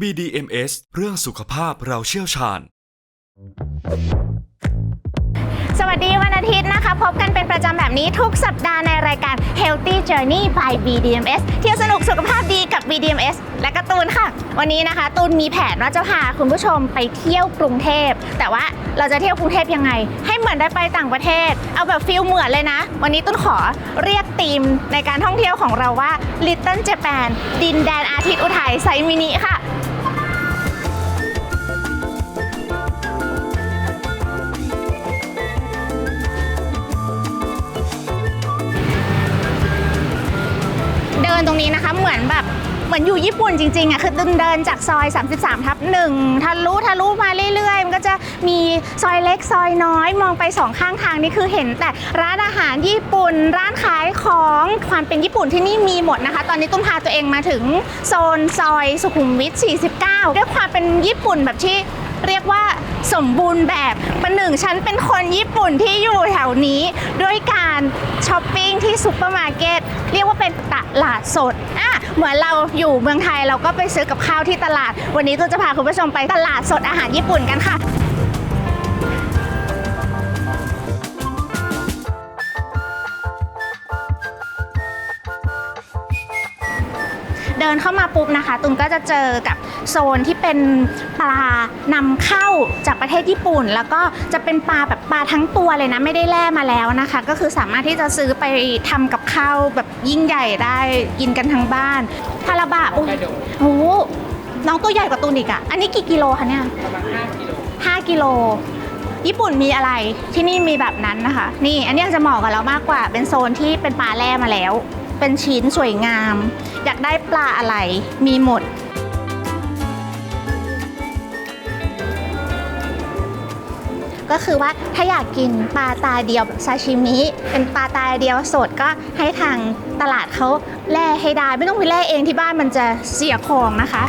BDMS เรื่องสุขภาพเราเชี่ยวชาญ สวัสดีวันอาทิตย์นะคะ พบกันเป็นประจำแบบนี้ทุกสัปดาห์ในรายการ Healthy Journey by BDMS เที่ยวสนุกสุขภาพดีกับ BDMS และกร์ตูนค่ะ วันนี้นะคะ ตูนมีแผนว่าจะพาคุณผู้ชมไปเที่ยวกรุงเทพ แต่ว่าเราจะเที่ยวกรุงเทพยังไง ให้เหมือนได้ไปต่างประเทศ เอาแบบฟิลเหมือนเลยนะ วันนี้ตูนขอเรียกธีมในการท่องเที่ยวของเราว่า Little Japan ดินแดนอาทิตย์อุทัยไซมินิค่ะ นตรงนี้นะคะเหมือนแบบเหมือนอยู่ญี่ปุ่นจริงๆอะคือเดินเดินจากซอย 33ทับหนึ่งทะลุทะลุมาเรื่อยๆ มันก็จะมีซอยเล็กซอยน้อยมองไปสองข้างทางนี่คือเห็นแต่ร้านอาหารญี่ปุ่น ร้านขายของความเป็นญี่ปุ่นที่นี่มีหมดนะคะ ตอนนี้ตุ้มพาตัวเองมาถึงโซนซอยสุขุมวิท49 ด้วยความเป็นญี่ปุ่นแบบที่ เรียกว่าสมบูรณ์แบบประหนึ่งฉันเป็นคนญี่ปุ่นที่อยู่แถวนี้ด้วยการช้อปปิ้งที่ซูเปอร์มาร์เก็ตเรียกว่าเป็นตลาดสดอะเหมือนเราอยู่เมืองไทยเราก็ไปซื้อกับข้าวที่ตลาด วันนี้ตัวจะพาคุณผู้ชมไปตลาดสดอาหารญี่ปุ่นกันค่ะเดินเข้ามาปุ๊บนะคะ ตุนก็จะเจอกับ โซนที่เป็นปลานำเข้าจากประเทศญี่ปุ่น แล้วก็จะเป็นปลาแบบปลาทั้งตัวเลยนะไม่ได้แล่มาแล้วนะคะ ก็คือสามารถที่จะซื้อไปทำกับข้าวแบบยิ่งใหญ่ได้กินกันทั้งบ้านคาราบะอุ้ยโอ้โหน้องตัวใหญ่กว่าตุนอีกอะอันนี้กี่กิโลคะเนี่ยประมาณ5กิโล5กิโลญี่ปุ่นมีอะไรที่นี่มีแบบนั้นนะคะ นี่อันนี้จะเหมาะกับเรามากกว่าเป็นโซนที่เป็นปลาแร่มาแล้ว เป็นชิ้นสวยงาม อยากได้ปลาอะไรมีหมด ก็คือว่าถ้าอยากกินปลาตาเดียวซาชิมิเป็นปลาตาเดียวสดก็ให้ทางตลาดเขาแล่ให้ได้ ไม่ต้องไปแล่เองที่บ้านมันจะเสียของนะคะ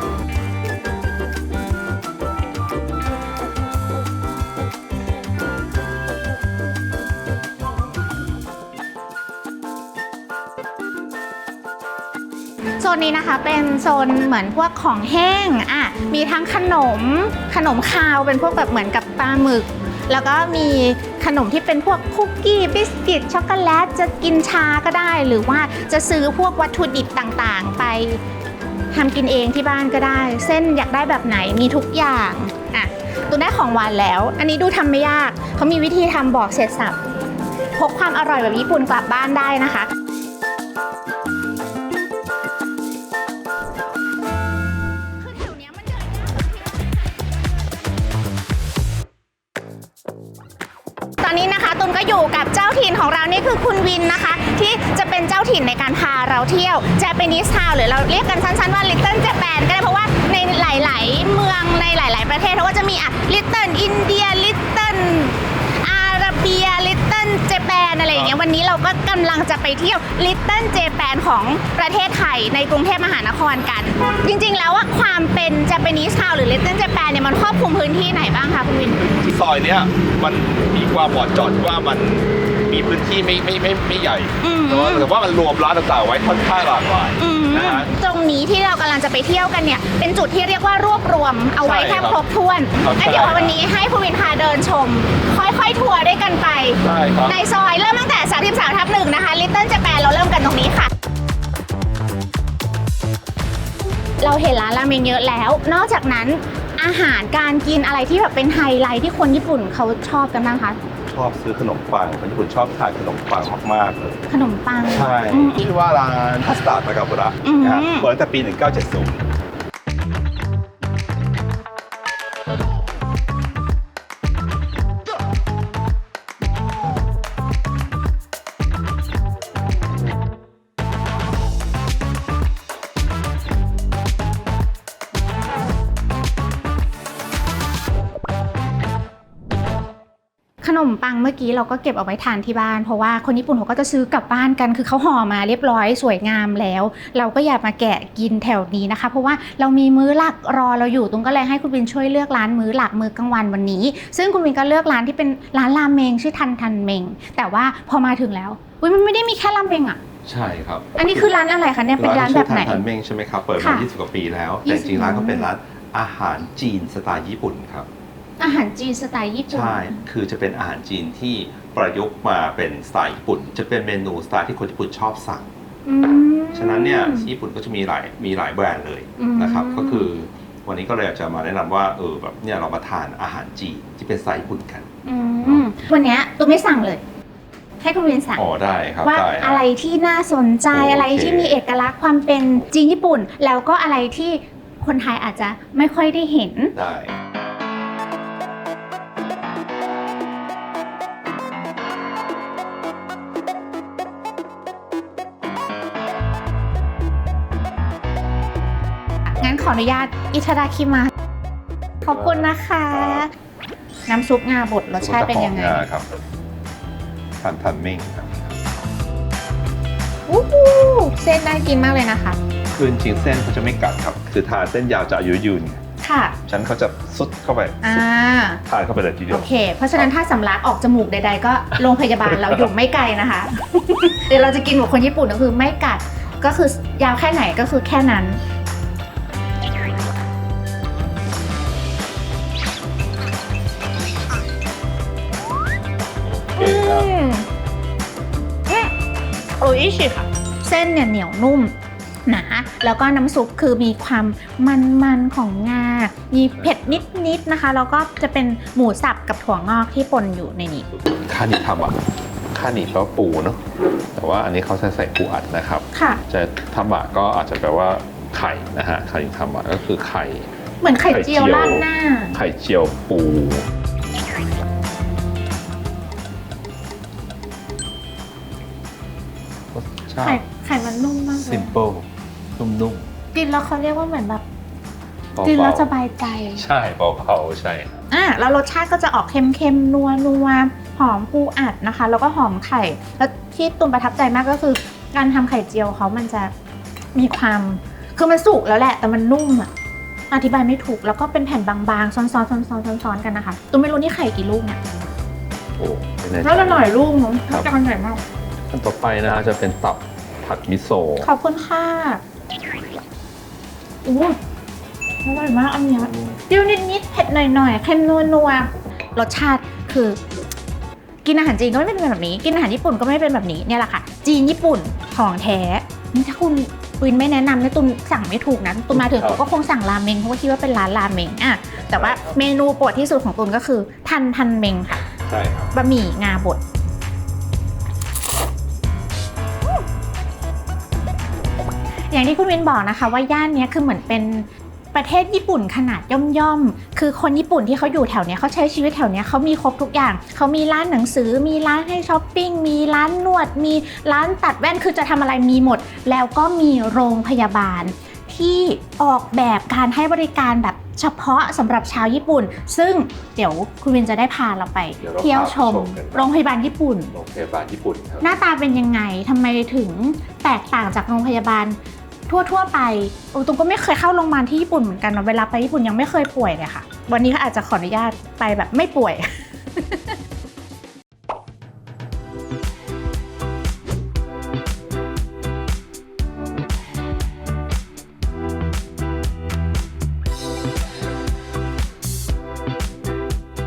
โซนนี้นะคะเป็นโซนเหมือนพวกของแห้งอะมีทั้งขนมขนมคาวเป็นพวกแบบเหมือนกับปลาหมึก แล้วก็มีขนมที่เป็นพวกคุกกี้บิสกิตช็อกโกแลตจะกินชาก็ได้ หรือว่าจะซื้อพวกวัตถุดิบต่างๆ ไปทำกินเองที่บ้านก็ได้ เส้นอยากได้แบบไหนมีทุกอย่างอะตัวได้ของหวานแล้ว อันนี้ดูทำไม่ยากเขามีวิธีทำบอกเสร็จสับพกความอร่อยแบบญี่ปุ่นกลับบ้านได้นะคะ ตอนนี้นะคะตุนก็อยู่กับเจ้าถิ่นของเรานี่คือคุณวินนะคะ ที่จะเป็นเจ้าถิ่นในการพาเราเที่ยวเจแปนิสทาวหรือเราเรียกกันสั้นๆว่าลิตเติ้ลเจแปนก็ได้เพราะว่าในหลาย ๆ เมืองในหลาย ๆ ประเทศเขาก็จะมีอะลิตเติ้ลอินเดียลิตเติ้ล Little Japan อะไรอย่างเงี้ยวันนี้เราก็กำลังจะไปเที่ยว Little Japan ของประเทศไทยในกรุงเทพมหานครกัน จริงๆ แล้วว่าความเป็น Japanese Town หรือ Little Japan เนี่ยมันครอบคลุมพื้นที่ไหนบ้างคะคุณวิน ที่ซอยเนี้ยมันมีความเหมาะเจอดที่ว่ามันมีพื้นที่ไม่ไม่ไม่ไม่ใหญ่อืม แต่ว่าแต่ว่ามันรวมร้านต่างๆไว้ค่อนข้างหลากหลายอืมนะฮะ ตรงนี้ที่เรากำลังจะไปเที่ยวกันเนี่ย เป็นจุดที่เรียกว่ารวบรวมเอาไว้ใช่แค่ครับครบถ้วนครับงั้นเดี๋ยวใช่วันนี้ให้ผู้วินพาเดินชม ค่อยๆทัวร์ด้วยกันไป ใช่ครับ ในซอยเริ่มตั้งแต่ 33ทับหนึ่งนะคะ Little Japan เราเริ่มกันตรงนี้ค่ะ เราเห็นร้านราเมงเยอะแล้ว นอกจากนั้นอาหารการกินอะไรที่แบบเป็นไฮไลท์ที่คนญี่ปุ่นเขาชอบกันบ้างคะ ชอบซื้อขนมปังคนญี่ปุ่นชอบทานขนมปังมากๆเลย ขนมปัง ใช่ อืม ชื่อว่าร้านทัสตาร์ตากาบุระอืม นะฮะเปิดตั้งแต่ปี 1970 เมื่อกี้เราก็เก็บเอาไว้ทานที่บ้าน เพราะว่าคนญี่ปุ่นเขาก็จะซื้อกลับบ้านกัน คือเขาห่อมาเรียบร้อยสวยงามแล้ว เราก็อย่ามาแกะกินแถวนี้นะคะ เพราะว่าเรามีมื้อหลักรอเราอยู่ตุ้งก็เลยให้คุณวินช่วยเลือกร้านมื้อหลักมื้อกลางวันวันนี้ ซึ่งคุณวินก็เลือกร้านที่เป็นร้านรามเมงชื่อทันทันเมง แต่ว่าพอมาถึงแล้วอุ้ยมันไม่ได้มีแค่รามเมงอะใช่ครับ อันนี้คือร้านอะไรคะเนี่ยเป็นร้านแบบไหนชื่อทันทันเม้งใช่ไหมครับเปิดมาค่ะ20 กว่าปีแล้ว แต่จริงๆร้านก็เป็นร้านอาหารจีนสไตล์ญี่ปุ่นครับ อาหารจีนสไตล์ญี่ปุ่น ใช่ คือจะเป็นอาหารจีนที่ประยุกต์มาเป็นสไตล์ญี่ปุ่น จะเป็นเมนูสไตล์ที่คนญี่ปุ่นชอบสั่ง อืม ฉะนั้นเนี่ยที่ญี่ปุ่นก็จะมีหลายมีหลายแบรนด์เลยอืมนะครับก็คือวันนี้ก็เลยอยากจะมาแนะนำว่าเออแบบเนี่ยเรามาทานอาหารจีนที่เป็นสไตล์ญี่ปุ่นกัน อืมวันเนี้ยตัวไม่สั่งเลย ให้คุณวินสั่ง อ๋อได้ครับว่าได้คอะรับไรที่น่าสนใจโอเค อะไรที่มีเอกลักษณ์ความเป็นจีนญี่ปุ่น แล้วก็อะไรที่คนไทยอาจจะไม่ค่อยได้เห็น ได้ ออนุญาตอิทาดาคิมา ขอบคุณนะคะ น้ำซุปงาบดรสชาติเป็นยังไงก็จะหอมาครับทันทันเม้งครับอู้หูเส้นน่ากินมากเลยนะคะ คือจริงๆเส้นเขาจะไม่กัดครับ คือทานเส้นยาวจะอายุยืนไงค่ะ ฉะนันเขาจะซุดเข้าไปอ่า ทานเข้าไปเลยทีเดียโอวเค เพราะฉะนั้นถ้าสำลักออกจมูกใดๆ ก็โรงพยาบาลเราอยู่ไม่ไกลนะคะ เดี๋ยวเราจะกินแบบคนญี่ปุ่นก็คือไม่กัด ก็คือยาวแค่ไหนก็คือแค่นั้น โอเคครับอืมอืมโอ้ยชิค่ะ เส้นเนี่ยเหนียวนุ่มหนาแล้วก็น้ำซุปคือมีความมันๆของงา มีเผ็ดนิดๆนะคะ แล้วก็จะเป็นหมูสับกับถั่วงอกที่ปนอยู่ในนี้คานิทำอะคานิแปลว่าปูเนาะแต่ว่าอันนี้เขาจะใส่ปูอัดนะครับ ค่ะ จะทำอะก็อาจจะแปลว่าไข่นะฮะคานิทำอะก็คือไข่ เหมือนไข่เจียวไข่เจียวราดหน้า ไข่เจียวปู รสชาไข่ติไข่มันนุ่มมากเลซิยมเปิลนุ่มกินแล้วเขาเรียกว่าเหมือนแบบๆเบาๆกินแล้วสบายใจใช่เบาๆใช่ อะแล้วรสชาติก็จะออกเค็มๆนัวนัวๆหอมปูอัดนะคะ แล้วก็หอมไข่ แล้วที่ตุนประทับใจมากก็คือ การทำไข่เจียวเขามันจะมีความคือมันสุกแล้วแหละ แต่มันนุ่มอะอธิบายไม่ถูกแล้วก็เป็นแผ่นบางๆซ้อนๆซ้อนๆซ้อนๆกันนะคะตุนไม่รู้นี่ไข่กี่ลูกเนี่ยโอ้ไม่แน่ใจ แล้วละหน่อยลูกเนาะครับ จานใหญ่มาก ขั้นต่อไปนะฮะจะเป็นตับผัดมิโซะขอบคุณค่ะอู้อร่อยมากอันเนี้ยเปรี้ยวนิดๆเผ็ดหน่อยๆเค็มนัวๆรสชาติคือกินอาหารจีนก็ไม่เป็นแบบนี้ กินอาหารญี่ปุ่นก็ไม่เป็นแบบนี้เนี่ยแหละค่ะ จีนญี่ปุ่นของแท้นี่ถ้าคุณปุนไม่แนะนำเนี่ยตุนสั่งไม่ถูกนะตุนมาถึงตุนก็คงสั่งราเมงเพราะว่าคิดว่าเป็นร้านราเมงอะแต่ว่าเมนูโปรดที่สุดของตุนก็คือทันทันเมงค่ะใช่ครับบะหมี่งาบด อย่างที่คุณวินบอกนะคะ ว่าย่านเนี้ยคือเหมือนเป็นประเทศญี่ปุ่นขนาดย่อมๆ คือคนญี่ปุ่นที่เขาอยู่แถวเนี้ยเขาใช้ชีวิตแถวเนี้ยเขามีครบทุกอย่าง เขามีร้านหนังสือ มีร้านให้ช้อปปิ้ง มีร้านนวด มีร้านตัดแว่น คือจะทำอะไรมีหมด แล้วก็มีโรงพยาบาล ที่ออกแบบการให้บริการแบบเฉพาะสำหรับชาวญี่ปุ่น ซึ่งเดี๋ยวคุณวินจะได้พาเราไปเดี๋ยวเราเที่ยวชมพาไปชมกันโรงพยาบาลญี่ปุ่น โรงพยาบาลญี่ปุ่นครับหน้าตาเป็นยังไงทำไมถึงแตกต่างจากโรงพยาบาล ทั่วๆไปโอ้ตุ้มก็ไม่เคยเข้าโรงพยาบาลที่ญี่ปุ่นเหมือนกันนะเวลาไปญี่ปุ่นยังไม่เคยป่วยเลยค่ะ วันนี้ก็อาจจะขออนุญาตไปแบบไม่ป่วย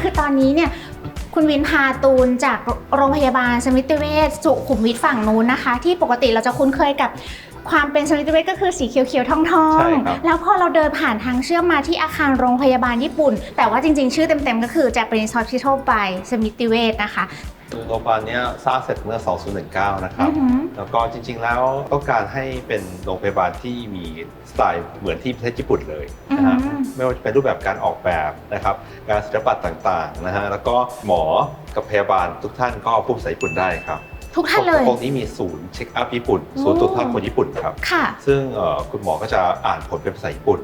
คือตอนนี้เนี่ยคุณวินพาตูนจากโรงพยาบาลสมิติเวชสุขุมวิทฝั่งนู้นนะคะ ที่ปกติเราจะคุ้นเคยกับ ความเป็นสมิติเวชก็คือสีเขียวๆทองใช่ครับ ๆ แล้วพอเราเดินผ่านทางเชื่อมมาที่อาคารโรงพยาบาลญี่ปุ่น แต่ว่าจริงๆ ชื่อเต็มๆ ก็คือ Japanese Hospital by สมิติเวชนะคะคือโรงพยาบาลเนี้ยสร้างเสร็จเมื่อ 2019 นะครับ อือหือ แล้วก็จริงๆ แล้วต้องการให้เป็นโรงพยาบาลที่มีสไตล์เหมือนที่ประเทศญี่ปุ่นเลยนะฮะอืม ไม่ว่าจะเป็นรูปแบบการออกแบบนะครับงานศิลปะต่างๆนะฮะแล้วก็หมอกับพยาบาลทุกท่านก็พูดภาษาญี่ปุ่นได้ครับ ทุกท่านเลยตรงนี้มีศูนย์เช็คอัพญี่ปุ่น ศูนย์ตรวจท่านคนญี่ปุ่นครับ ค่ะ ซึ่งเอ่อคุณหมอก็จะอ่านผลเป็นภาษาญี่ปุ่น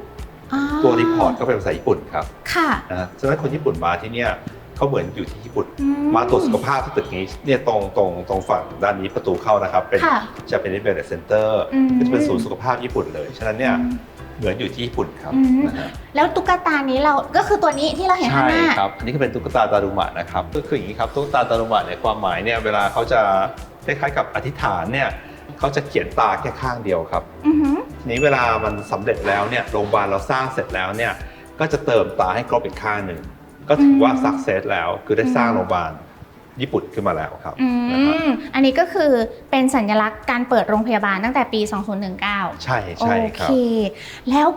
อ๋อตัวรีพอร์ตก็เป็นภาษาญี่ปุ่นครับ ค่ะนะฮะฉะนั้นคนญี่ปุ่นมาที่เนี่ยเขาเหมือนอยู่ที่ญี่ปุ่นอืมาตรวจสุขภาพที่ตึกนี้เนี่ยตรงตรงตรงฝั่งด้านนี้ประตูเข้านะครับ เป็นค่ะจะเป็น Wellness Center อืมก็จะเป็นศูนย์สุขภาพญี่ปุ่นเลย ฉะนั้นเนี่ยอืม เหมือนอยู่ที่ญี่ปุ่นครับอืม นะฮะแล้วตุ๊กตานี้เราก็คือตัวนี้ที่เราเห็นข้างหน้า ครับอันนี้ก็เป็นตุ๊กตาดารุมะนะครับก็คืออย่างนี้ครับตุ๊กตาดารุมะเนี่ยความหมายเนี่ยเวลาเขาจะคล้ายๆกับอธิษฐานเนี่ยเขาจะเขียนตาแค่ข้างเดียวครับ อือหือทีนี้เวลามันสำเร็จแล้วเนี่ยโรงพยาบาลเราสร้างเสร็จแล้วเนี่ยก็จะเติมตาให้ครบอีกข้างหนึ่งก็ถือว่าอืมสักเซสแล้วคือได้สร้างอืมโรงพยาบาล ญี่ปุ่นขึ้นมาแล้วครับอืนะครับมอันนี้ก็คือเป็นสัญลักษณ์การเปิดโรงพยาบาลตั้งแต่ปี 2019 ใช่ใช่ครัโอบเคแล้ว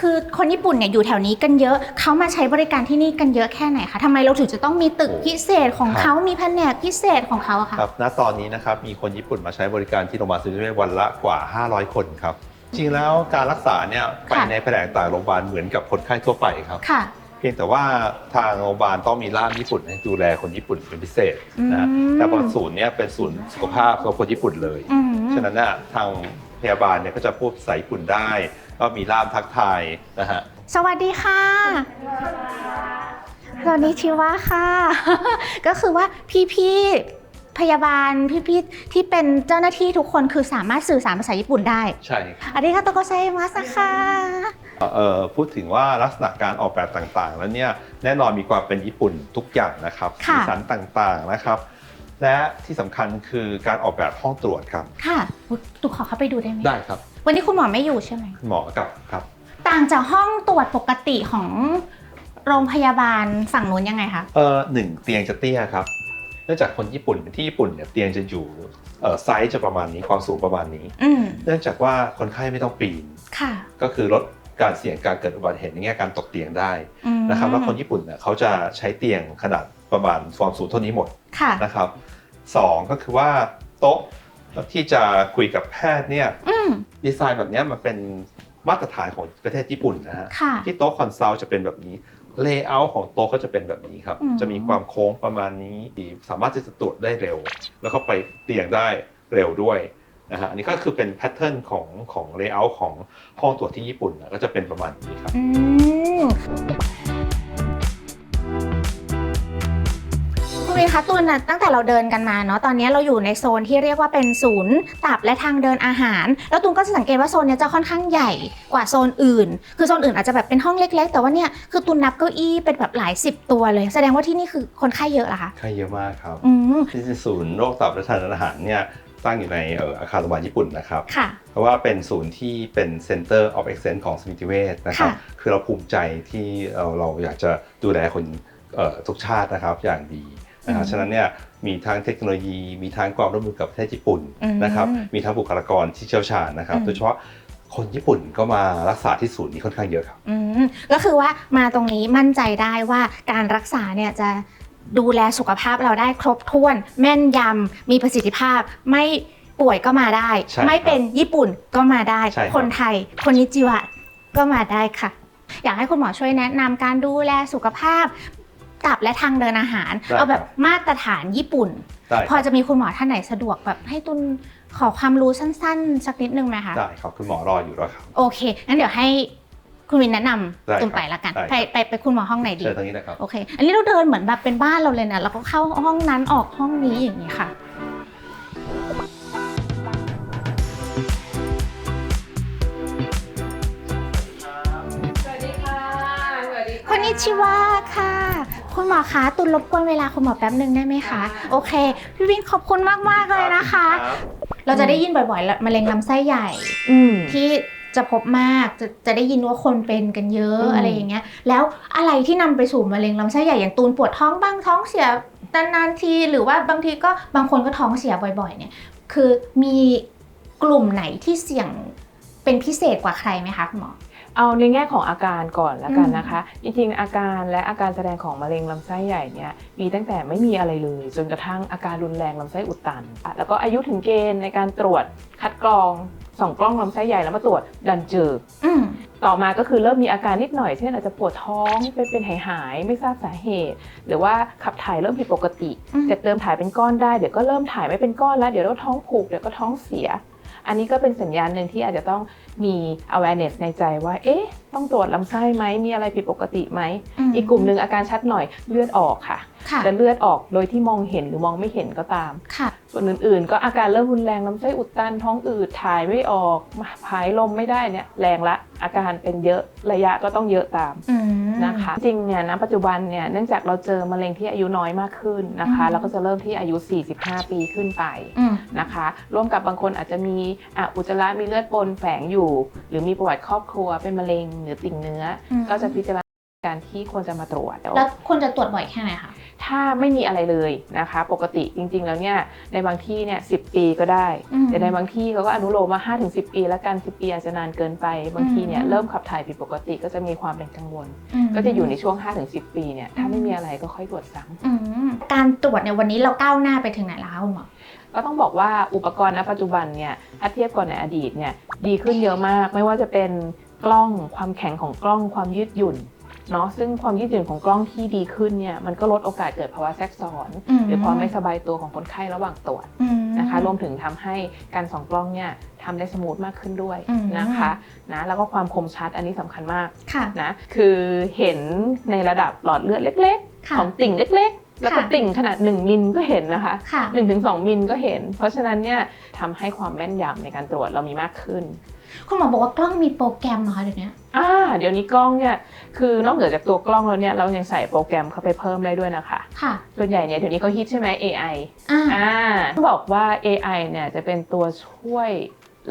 คือคนญี่ปุ่นเนี่ยอยู่แถวนี้กันเยอะ เขามาใช้บริการที่นี่กันเยอะแค่ไหนคะทำไมเราถึงจะต้องมีตึกโอ้พิเศษของครับ เขามีแผนกพิเศษของเขาอะคะ ครับ ณ ตอนนี้นะครับ มีคนญี่ปุ่นมาใช้บริการที่โรงพยาบาลซิลิเวชวันละกว่า 500 คนครับ จริงแล้วการรักษาเนี่ย ไปในแผนกต่างโรงพยาบาลเหมือนกับคนไข้ทั่วไปครับ ค่ะเพียงแต่ว่าทางโรงพยาบาลต้องมีล่ามญี่ปุ่นให้ดูแลคนญี่ปุ่นเป็นพิเศษนะอืมแต่บนศูนย์เนี่ยเป็นศูนย์สุขภาพของคนญี่ปุ่นเลยอืมฉะนั้นน่ะทางพยาบาลเนี่ยก็จะพูดภาษาญี่ปุ่นได้ ก็มีล่ามทักทายนะฮะสวัสดีค่ะสวัสดีชิวะค่ะ ก็คือว่าพี่ๆพยาบาลพี่ๆที่เป็นเจ้าหน้าที่ทุกคนคือสามารถสื่อสารภาษาญี่ปุ่นได้ ใช่อาริกาโตโกไซมัสค่ะ เอ่อพูดถึงว่าลักษณะการออกแบบต่างๆ แล้วเนี่ยแน่นอนมีความเป็นญี่ปุ่นทุกอย่างนะครับค่ะ สีสันต่างๆนะครับ และที่สำคัญคือการออกแบบห้องตรวจครับค่ะอุ๊ยตุกขอเข้าไปดูได้ไหมได้ครับ วันนี้คุณหมอไม่อยู่ใช่ไหมหมอกับครับต่างจากห้องตรวจปกติของโรงพยาบาลฝั่งนู้นยังไงคะ เออหนึ่งเตียงจะเตี้ยครับเนื่องจากคนญี่ปุ่นที่ญี่ปุ่นเนี่ยเตียงจะอยู่เอ่อไซส์จะประมาณนี้ความสูงประมาณนี้ อืม เนื่องจากว่าคนไข้ไม่ต้องปีน ค่ะ ก็คือลด การเสี่ยงการเกิดอุบัติเหตุในแง่การตกเตียงได้อืมนะครับแล้วคนญี่ปุ่นเนี่ยเขาจะใช้เตียงขนาดประมาณความสูงเท่านี้หมดค่ะนะครับสองก็คือว่าโต๊ะที่จะคุยกับแพทย์เนี่ยอืมดีไซน์แบบเนี้ยมันเป็นมาตรฐานของประเทศญี่ปุ่นนะฮะค่ะที่โต๊ะคอนซัลท์จะเป็นแบบนี้เลเยอร์ของโต๊ะก็จะเป็นแบบนี้ครับอืมจะมีความโค้งประมาณนี้สามารถที่จะตรวจได้เร็ว แล้วก็ไปเตียงได้เร็วด้วย นะฮะอันนี้ก็คือเป็นแพทเทิร์นของของเลเยอร์ของห้องตรวจที่ญี่ปุ่นนะก็จะเป็นประมาณนี้ครับ อืมคุณวินคะตูนน่ะตั้งแต่เราเดินกันมาเนาะตอนนี้เราอยู่ในโซนที่เรียกว่าเป็นศูนย์ตับและทางเดินอาหาร แล้วตูนก็จะสังเกตว่าโซนเนี้ยจะค่อนข้างใหญ่กว่าโซนอื่น คือโซนอื่นอาจจะแบบเป็นห้องเล็ก ๆ แต่ว่าเนี่ยคือตูนนับเก้าอี้เป็นแบบหลายสิบตัวเลย แสดงว่าที่นี่คือคนไข้เยอะเหรอคะใช่เยอะมากครับ อืม ที่ศูนย์โรคตับและทางเดินอาหารเนี่ย ตั้งอยู่ในเอ่ออาคารโรงพยาบาลญี่ปุ่นนะครับค่ะเพราะว่าเป็นศูนย์ที่เป็น Center of Excellence ของสมิติเวชนะครับค่ะคือเราภูมิใจที่เราเราอยากจะดูแลคนเอ่อทุกชาตินะครับอย่างดีนะครับอืมฉะนั้นเนี่ยมีทั้งเทคโนโลยี มีทั้งความร่วมมือกับประเทศญี่ปุ่นอืมนะครับมีทั้งบุคลากรที่เชี่ยวชาญนะครับอืมโดยเฉพาะคนญี่ปุ่นก็มารักษาที่ศูนย์นี้ค่อนข้างเยอะครับอืมก็คือว่ามาตรงนี้มั่นใจได้ว่าการรักษาเนี่ยจะ ดูแลสุขภาพเราได้ครบถ้วน แม่นยำมีประสิทธิภาพไม่ป่วยก็มาได้ ใช่ครับไม่เป็นญี่ปุ่นก็มาได้ ใช่ครับ คนไทย คนนิจิวะก็มาได้ค่ะ อยากให้คุณหมอช่วยแนะนำการดูแลสุขภาพ ตับและทางเดินอาหาร ได้เอาแบบครับมาตรฐานญี่ปุ่น ได้พอจะมีคุณหมอท่านไหนสะดวกแบบให้ตุนขอความรู้สั้นๆ สักนิดนึงไหมคะ ได้ครับคุณหมอรออยู่แล้วครับ โอเค งั้นเดี๋ยวให้ คุณวินแนะนได้ำตุนครับไปละกัน ได้ไปครับ ไปไปคุณหมอห้องไหนดี เชิญตรงนี้นะครับ โอเค อันนี้เราเดินเหมือนแบบเป็นบ้านเราเลยนะแล้วก็เข้าห้องนั้นออกห้องนี้อย่างนี้ค่ะ สวัสดีค่ะ สวัสดีะคนนิชิวะค่ะ คุณหมอคะตุนรบกวนเวลาคุณหมอแป๊บหนึ่งได้ไหมคะ โอเค พี่วินขอบคุณมากๆเลยนะคะรับเราจะได้ยินบ่อยๆมะเร็งลำไส้ใหญ่ อืม ที่ จะพบมากจะจะได้ยินว่าคนเป็นกันเยอะอืมอะไรอย่างเงี้ย แล้วอะไรที่นำไปสู่มะเร็งลำไส้ใหญ่อย่างตูนปวดท้องบ้างท้องเสียนานๆทีหรือว่าบางทีก็บางคนก็ท้องเสียบ่อยๆ เนี่ย คือมีกลุ่มไหนที่เสี่ยงเป็นพิเศษกว่าใครไหมคะคุณหมอเอาในแง่ของอาการก่อนแล้วกันอืมนะคะ จริงๆ อาการและอาการแสดงของมะเร็งลำไส้ใหญ่เนี่ยมีตั้งแต่ไม่มีอะไรเลย จนกระทั่งอาการรุนแรงลำไส้อุดตันอะแล้วก็อายุถึงเกณฑ์ในการตรวจคัดกรอง ส่องกล้องลำไส้ใหญ่แล้วมาตรวจดันเจออืมต่อมาก็คือเริ่มมีอาการนิดหน่อยเช่นอาจจะปวดท้องเป็นเป็นหายหายๆไม่ทราบสาเหตุ หรือว่าขับถ่ายเริ่มผิดปกติอืมจากเดิมถ่ายเป็นก้อนได้เดี๋ยวก็เริ่มถ่ายไม่เป็นก้อนแล้วเดี๋ยวก็ท้องผูกเดี๋ยวก็ท้องเสีย อันนี้ก็เป็นสัญญาณหนึ่งที่อาจจะต้องมี awareness ในใจว่า เอ๊ะ ต้องตรวจลำไส้ไหมมีอะไรผิดปกติไหมมอีกกลุ่มหนึ่งอาการชัดหน่อยเลือดออกค่ะค่ะ จะเลือดออกโดยที่มองเห็นหรือมองไม่เห็นก็ตามค่ะส่วนอื่นๆ ก็อาการเริ่มรุนแรงลำไส้อุดตันท้องอืดถ่ายไม่ออกผายลมไม่ได้เนี่ยแรงละอาการเป็นเยอะระยะก็ต้องเยอะตามอืมนะคะจริงเนี่ยณปัจจุบันเนี่ยเนื่องจากเราเจอมะเร็งที่อายุน้อยมากขึ้นนะคะอืมเราก็จะเริ่มที่อายุ 45 ปีขึ้นไปอืมนะคะ ร่วมกับบางคนอาจจะมีอะอุจจาระมีเลือดปนแฝงอยู่ หรือมีประวัติครอบครัวเป็นมะเร็งหรือติ่งเนื้ออมก็จะพิจารณา การที่ควรจะมาตรวจแล้วควรจะตรวจบ่อยแค่ไหนคะถ้าไม่มีอะไรเลยนะคะ ปกติจริง ๆ แล้วเนี่ยในบางที่เนี่ยสิปีก็ได้อืมแต่ในบางที่เขาก็อนุโลมมา 5-10 ปีแล้วกัน 10 ปีอาจจะนานเกินไป บางทีเนี่ยอืมเริ่มขับถ่ายผิดปกติก็จะมีความเป็นกังวลมก็จะอยู่ในช่วง 5-10 ปีเนี่ยถ้าไม่มีอะไรก็ค่อยตรวจซ้ำอืมการตรวจในยวันนี้เราก้าวหน้าไปถึงไหนแล้วคะคุณหมอก็ต้องบอกว่าอุปกรณ์ณปัจจุบันเนี่ยถ้าเทียบก่อนในอดีตเนี่ยดีขึ้นเยอะมาก ไม่ว่าจะเป็นกล้องความแข็งของกล้องความยืดหยุ่น เนาะซึ่งความยืดหยุ่นของกล้องที่ดีขึ้นเนี่ยมันก็ลดโอกาสเกิดภาวะแทรกซ้อนอืมหรือความไม่สบายตัวของคนไข้ระหว่างตรวจอืมนะคะรวมถึงทำให้การส่องกล้องเนี่ยทำได้สมูทมากขึ้นด้วยอืมนะคะนะแล้วก็ความคมชัดอันนี้สำคัญมากค่ะนะคือเห็นในระดับหลอดเลือดเล็กค่ะๆของติ่งเล็กๆแล้วก็ค่ะติ่งขนาด 1 มิลก็เห็นนะคะค่ะ1-2มิลก็เห็น เพราะฉะนั้นเนี่ยทำให้ความแม่นยำในการตรวจเรามีมากขึ้น คุณหมอบอกว่ากล้องมีโปรแกรมเหรอคะเดี๋ยวนี้อ่าเดี๋ยวนี้กล้องเนี่ยคือนอกเหนือจากตัวกล้องแล้วเนี่ยเรายังใส่โปรแกรมเข้าไปเพิ่มได้ด้วยนะคะค่ะส่วนใหญ่เนี่ยเดี๋ยวนี้เขาฮิตใช่ไหม AI อ่าอ่าต้องบอกว่า AI เนี่ยจะเป็นตัวช่วย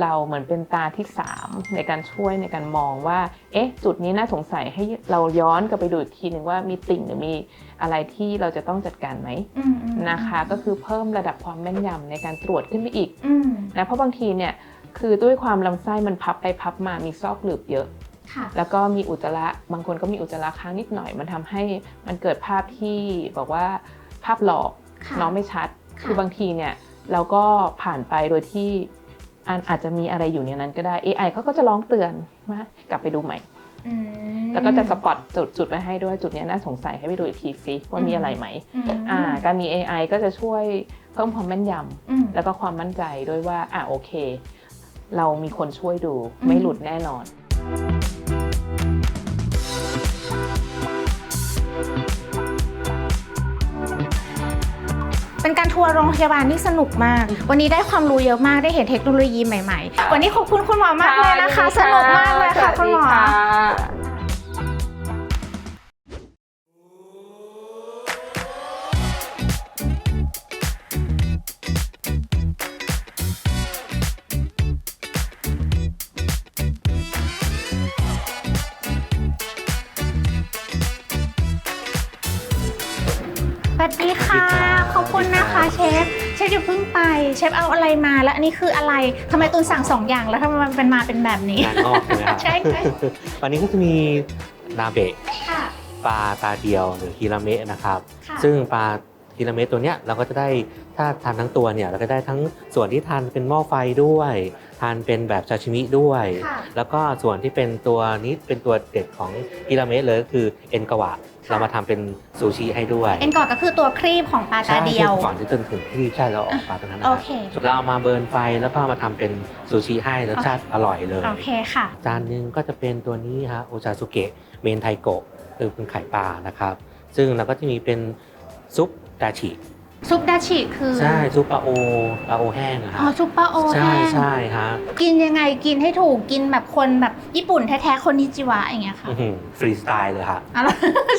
เราเหมือนเป็นตาที่ 3 ในการช่วยในการมองว่า เอ๊ะ จุดนี้น่าสงสัยให้เราย้อนกลับไปดูอีกทีหนึ่งว่ามีติ่งหรือมีอะไรที่เราจะต้องจัดการไหมอืมอืมนะคะ ก็คือเพิ่มระดับความแม่นยำในการตรวจขึ้นไปอีกอืมนะเพราะบางทีเนี่ย คือด้วยความลำไส้มันพับไปพับมามีซอกหลืบเยอะค่ะแล้วก็มีอุจจาระ บางคนก็มีอุจจาระค้างนิดหน่อย มันทำให้มันเกิดภาพที่บอกว่าภาพหลอกค่ะน้องไม่ชัดค่ะคือบางทีเนี่ยเราก็ผ่านไปโดยที่อันอาจจะมีอะไรอยู่ในนั้นก็ได้ AI เขาก็จะร้องเตือนว่ากลับไปดูใหม่อืมแล้วก็จะสปอตจุดจุดไว้ให้ด้วยจุดเนี้ยน่าสงสัยให้ไปดูอีกทีซิว่ามีอะไรไหมอืมอ่าการมี AI ก็จะช่วยเพิ่มความแม่นยำอืมแล้วก็ความมั่นใจด้วยว่าอะโอเค เรามีคนช่วยดูอืมไม่หลุดแน่นอนเป็นการทัวร์โรงพยาบาลที่สนุกมาก วันนี้ได้ความรู้เยอะมาก ได้เห็นเทคโนโลยีใหม่ ๆ วันนี้ขอบคุณคุณหมอมากเลยนะคะ สนุกมากเลยค่ะคุณหมอ เพิ่งไปเชฟเอาอะไรมาแล้วอันนี้คืออะไรทำไมตูนสั่งสองอย่างแล้วทำไมมันเป็นมาเป็นแบบนี้ งานงอกใช่ไหมครับ ใช่ใช่วันนี้ก็จะมีนาเบะค่ะ ปลาตาเดียวหรือฮิราเมะนะครับ ค่ะ ซึ่งปลาฮิราเมะตัวเนี้ยเราก็จะได้ถ้าทานทั้งตัวเนี่ยเราก็ได้ทั้งส่วนที่ทานเป็นหม้อไฟด้วย ทานเป็นแบบซาชิมิด้วย ค่ะ แล้วก็ส่วนที่เป็นตัวนี้เป็นตัวเด็ดของฮิราเมะเลยก็คือเอ็นกวะ เรามาทำเป็นซูชิให้ด้วยเอ็นกอดก็คือตัวครีบของปลาตาเดียวใช่ก่อนที่จนถึงที่ใช่เราออกปลาตรงนั้นนะโอครับเค เราเอามาเบิร์นไฟแล้วก็มาทำเป็นซูชิให้รสชาติอร่อยเลย โอเคค่ะ จานหนึ่งก็จะเป็นตัวนี้ฮะโอชาสุเกะเมนไทโกะคือเป็นไข่ปลานะครับ ซึ่งเราก็จะมีเป็นซุปดาชิ ซุปดาชิคือใช่ซุปปลาโอปลาโอแห้งอะอ๋อฮะซุปปลาโอใช่แห้งใช่ฮะกินยังไงกินให้ถูกกินแบบคนแบบญี่ปุ่นแท้ๆคนนิจิวะอย่างเงี้ยค่ะอื้อหือฟรีสไตล์เลยค่ะอะไร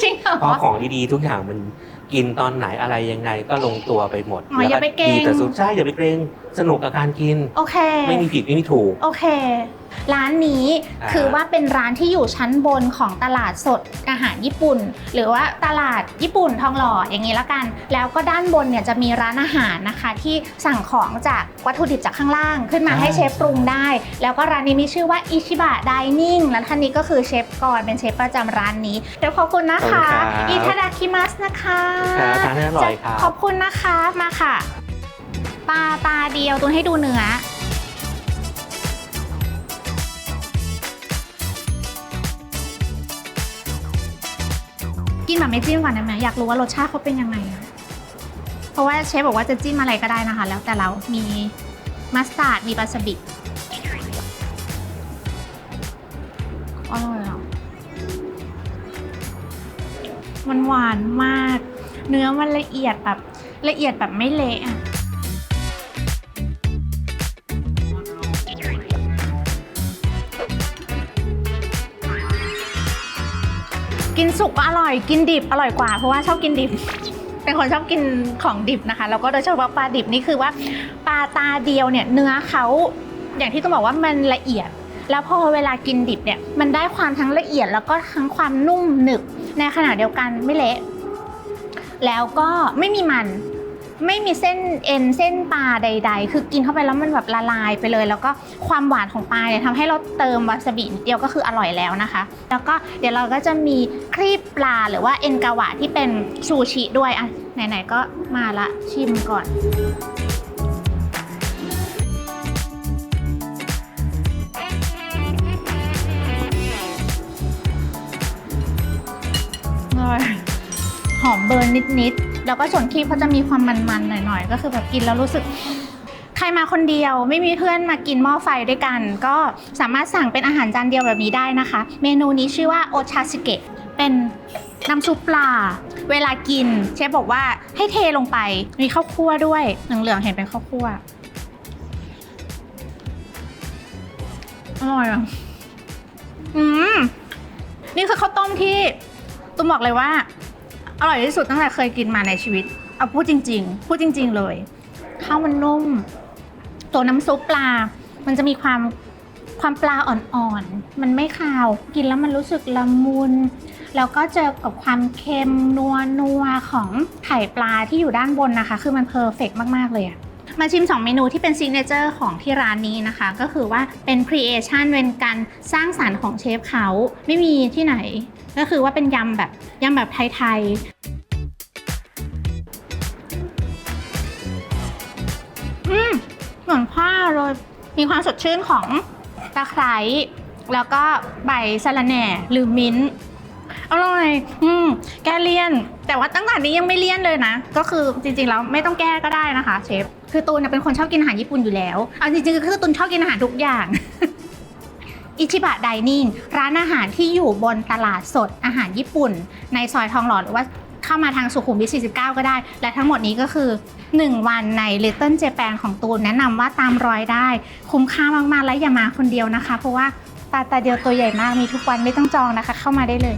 จริงเหรเพราะอ ของดีๆทุกอย่างมันกินตอนไหนอะไรยังไงก็ลงตัวไปหมดอ๋ออย่าไปเกรง ดีแต่สุดใช่อย่าไปเกรงสนุกกับการกิน โอเค ไม่มีผิดไม่มีถูก โอเค ร้านนี้อ่า คือว่าเป็นร้านที่อยู่ชั้นบนของตลาดสดอาหารญี่ปุ่น หรือว่าตลาดญี่ปุ่นทองหล่ออย่างนี้ละกัน แล้วก็ด้านบนเนี่ยจะมีร้านอาหารนะคะ ที่สั่งของจากวัตถุดิบจากข้างล่าง ขึ้นมาให้เชฟปรุงได้ แล้วก็ร้านนี้มีชื่อว่าอิชิบะไดนิ่งและท่านนี้ก็คือเชฟกรเป็นเชฟประจำร้านนี้เดี๋ยวขอบคุณนะคะขอบคุณครับ อิทาดาคิมัสนะคะ ครับทานให้อร่อยครับขอบคุณนะคะมาค่ะ ปลาตาเดียวตูนให้ดูเนื้อ กินแบบไม่จิ้มก่อนได้ไหมอยากรู้ว่ารสชาติเขาเป็นยังไงอะเพราะว่าเชฟบอกว่าจะจิ้มอะไรก็ได้นะคะ แล้วแต่เรา มีมัสตาร์ด มีปาสบิกอร่อยอะมันหวานมาก เนื้อมันละเอียดแบบละเอียดแบบไม่เละอะ กินสุกก็อร่อยกินดิบอร่อยกว่า เพราะว่าชอบกินดิบ เป็นคนชอบกินของดิบนะคะ แล้วก็โดยเฉพาะปลาดิบนี่คือว่าปลาตาเดียวเนี่ยเนื้อเขาอย่างที่ต้องบอกว่ามันละเอียด แล้วพอเวลากินดิบเนี่ยมันได้ความทั้งละเอียดแล้วก็ทั้งความนุ่มหนึบในขณะเดียวกันไม่เละแล้วก็ไม่มีมัน ไม่มีเส้นเอ็นเส้นปลาใด ๆ คือกินเข้าไปแล้วมันแบบละลายไปเลย แล้วก็ความหวานของปลาเนี่ยทำให้เราเติมวาซาบินิดเดียวก็คืออร่อยแล้วนะคะ แล้วก็เดี๋ยวเราก็จะมีครีบปลาหรือว่าเอ็นกาวะที่เป็นซูชิด้วยอะไหนๆก็มาละชิมก่อนอร่อยหอมเบิร์นนิดๆ แล้วก็ส่วนครีมเขาจะมีความมันๆหน่อยๆ ก็คือแบบกินแล้วรู้สึก ใครมาคนเดียวไม่มีเพื่อนมากินหม้อไฟด้วยกัน ก็สามารถสั่งเป็นอาหารจานเดียวแบบนี้ได้นะคะ เมนูนี้ชื่อว่าโอชาสิเกะเป็นน้ำซุปปลา เวลากิน เชฟบอกว่าให้เทลงไปมีข้าวคั่วด้วยเหลืองๆเห็นเป็นข้าวคั่วอร่อยอะอืมนี่คือข้าวต้มที่ตุ้มบอกเลยว่า อร่อยที่สุดตั้งแต่เคยกินมาในชีวิต เอาพูดจริง ๆ พูดจริง ๆ เลยข้าวมันนุ่ม ตัวน้ำซุปปลา มันจะมีความความปลาอ่อนๆ มันไม่คาว กินแล้วมันรู้สึกละมุน แล้วก็เจอกับความเค็มนัวนัวของไข่ปลาที่อยู่ด้านบนนะคะ คือมันเพอร์เฟกมาก ๆ เลยอะ มาชิม 2 เมนูที่เป็นซิกเนเจอร์ของที่ร้านนี้นะคะ ก็คือว่าเป็นครีเอชันเป็นการสร้างสารรค์ของเชฟเขาไม่มีที่ไหน ก็คือว่าเป็นยำแบบยำแบบไทยๆอืมเหมือนผ้าเลยมีความสดชื่นของตะไคร้แล้วก็ใบสะระแหน่หรือมิ้นอร่อย อืม แก้เลี่ยน แต่ว่าตั้งแต่นี้ยังไม่เลี่ยนเลยนะ ก็คือจริงๆ แล้วไม่ต้องแก้ก็ได้นะคะเชฟ คือตูนเนยเป็นคนชอบกินอาหารญี่ปุ่นอยู่แล้วเอาจริงๆคือตูนชอบกินอาหารทุกอย่าง อิชิบะไดนิ่งร้านอาหารที่อยู่บนตลาดสดอาหารญี่ปุ่น ในซอยทองหล่อหรือว่าเข้ามาทางสุขุมวิท 49 ก็ได้ และทั้งหมดนี้ก็คือ 1 วันใน Little Japan ของตูนแนะนำว่าตามรอยได้ คุ้มค่ามากๆ และอย่ามาคนเดียวนะคะ เพราะว่าตาตาเดียวตัวใหญ่มากมีทุกวันไม่ต้องจองนะคะ เข้ามาได้เลย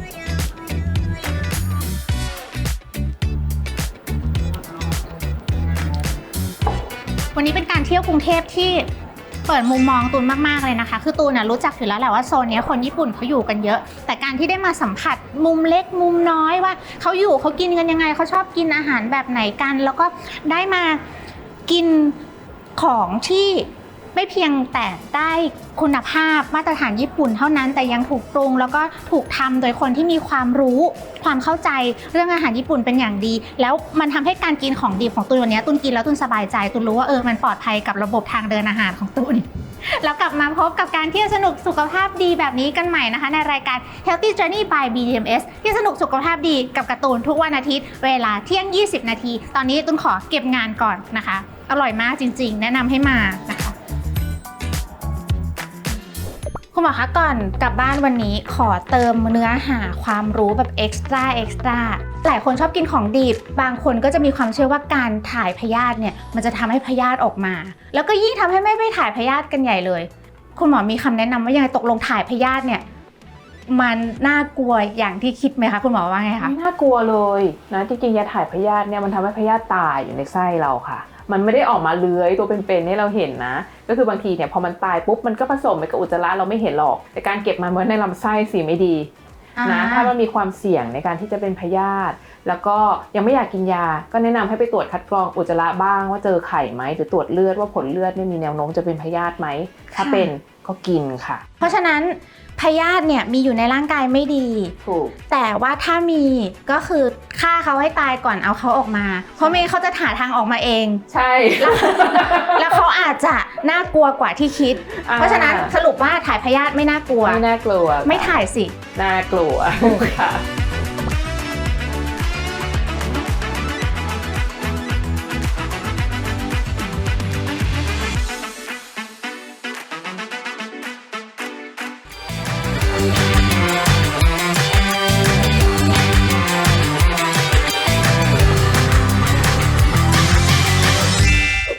วันนี้เป็นการเที่ยวกรุงเทพที่เปิดมุมมองตูนมากๆเลยนะคะ คือตูนน่ะรู้จักอยู่แล้วแหละว่าโซนเนี้ยคนญี่ปุ่นเขาอยู่กันเยอะ แต่การที่ได้มาสัมผัสมุมเล็กมุมน้อยว่าเขาอยู่เขากินกันยังไงเขาชอบกินอาหารแบบไหนกัน แล้วก็ได้มากินของที่ ไม่เพียงแต่ได้คุณภาพมาตรฐานญี่ปุ่นเท่านั้นแต่ยังถูกปรุง แล้วก็ถูกทำโดยคนที่มีความรู้ความเข้าใจเรื่องอาหารญี่ปุ่นเป็นอย่างดี แล้วมันทำให้การกินของดีของตุนวันนี้ตุนกินแล้วตุนสบายใจตุนรู้ว่าเออมันปลอดภัยกับระบบทางเดินอาหารของตุนแล้วกลับมาพบกับการเที่ยวสนุกสุขภาพดีแบบนี้กันใหม่นะคะ ในรายการ Healthy Journey by BDMS ที่สนุกสุขภาพดีกับกร์ตูนทุกวันอาทิตย์ เวลาเที่ยง 20 นาที ตอนนี้ตุนขอเก็บงานก่อนนะคะ อร่อยมากจริง ๆ แนะนำให้มานะคะ คุณหมอคะก่อนกลับบ้านวันนี้ขอเติมเนื้อหาความรู้แบบเอ็กซ์ตร้าเอ็กซ์ตร้าหลายคนชอบกินของดิบบางคนก็จะมีความเชื่อว่าการถ่ายพยาธิเนี่ยมันจะทำให้พยาธิออกมา แล้วก็ยิ่งทำให้ไม่ไปถ่ายพยาธิกันใหญ่เลย คุณหมอมีคำแนะนำว่ายังไงตกลงถ่ายพยาธิเนี่ยมันน่ากลัวอย่างที่คิดไหมคะคุณหมอว่าไงคะไม่น่ากลัวเลยนะจริงๆยาถ่ายพยาธิเนี่ยมันทำให้พยาธิตายอยู่ในไส้เราค่ะ มันไม่ได้ออกมาเลื้อยตัวเป็นๆให้เราเห็นนะ ก็คือบางทีเนี่ยพอมันตายปุ๊บมันก็ผสมไปกับอุจจาระเราไม่เห็นหรอก แต่การเก็บมันไว้ในลำไส้สีไม่ดีนะถ้ามันมีความเสี่ยงในการที่จะเป็นพยาธิ แล้วก็ยังไม่อยากกินยา ก็แนะนำให้ไปตรวจคัดกรองอุจจาระบ้างว่าเจอไข่ไหมหรือตรวจเลือดว่าผลเลือดเนี่ยมีแนวโน้มจะเป็นพยาธิไหมถ้าเป็นก็กินค่ะ เพราะฉะนั้นพยาธิเนี่ยมีอยู่ในร่างกายไม่ดี ถูก แต่ว่าถ้ามีก็คือฆ่าเขาให้ตายก่อนเอาเขาออกมา เพราะไม่งั้นเขาจะหาทางออกมาเอง ใช่ แล้วเขาอาจจะน่ากลัวกว่าที่คิดอ่าเพราะฉะนั้นสรุปว่าถ่ายพยาธิไม่น่ากลัว ไม่น่ากลัว ไม่ถ่ายสิ น่ากลัวค่ะ